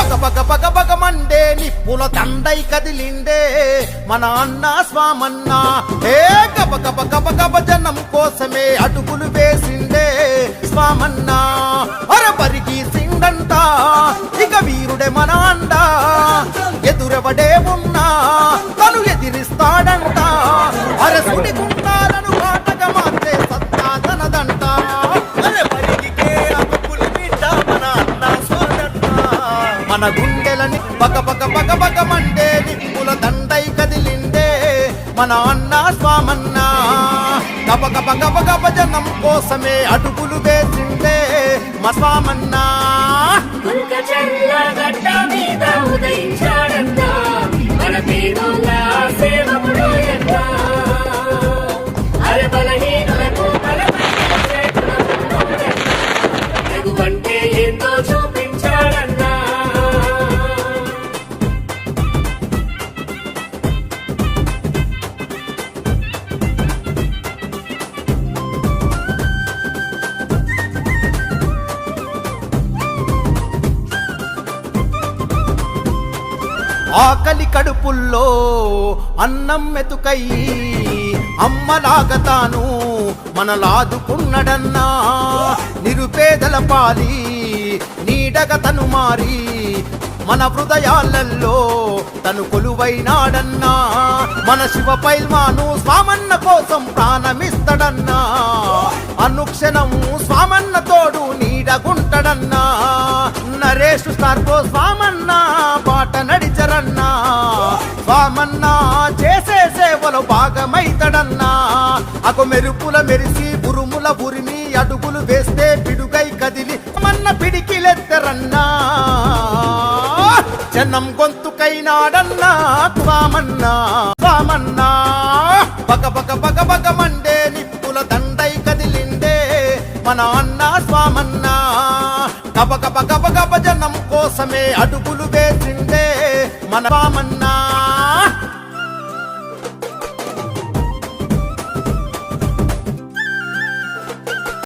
పగ పగ పగ పగ మండే నిప్పుల దండై కదిలిండే మన అన్న స్వామన్న ఏ గబ గబ గబ గబ జనం కోసమే అడుగులు వేసిండే స్వామన్న అరపరికి సిండంట ఇక వీరుడే మన అండ. ఎదురెవడే ఉన్నా తను ఎదిరిస్తాడంట. అరసుడి సుడి మన గుండెలని పక పక పక బగ మండే నిప్పుల దండై కదిలిండే మన అన్న స్వామన్న. గబ గబ గబ గబ జనం కోసమే అడుగులు వేసిండే మా స్వామన్నా. దుర్గ మన పేదోళ్ళ ఆకలి కడుపుల్లో అన్నం మెతుకై అమ్మలాగతాను మనలాదుకున్నడన్నా. నిరుపేదల పాలి నీడగ తను మారి మన హృదయాలలో తను కొలువైనాడన్నా. మన శివ పైల్వాను స్వామన్న కోసం ప్రాణమిస్తడన్నా. అనుక్షణం స్వామన్న తోడు నీ నడిచరన్నా. వామన్నా చేసే సేవలో భాగమైతడన్నా. అకు మెరుపుల మెరిసి ఉరుముల ఉరిమి అడుగులు వేస్తే పిడుగై కదిలి మన్న పిడికిలెత్తరన్నా. జనం గొంతుకైనాడన్నా వామన్నా వామన్నా. బగ బగ బగ పగ మండే నిప్పుల దండై కదిలిండే మన అన్న స్వామన్నా. గబ గబ గబ గబ జనం కోసమే అడుగులు వేసిండే. మన స్వామన్నా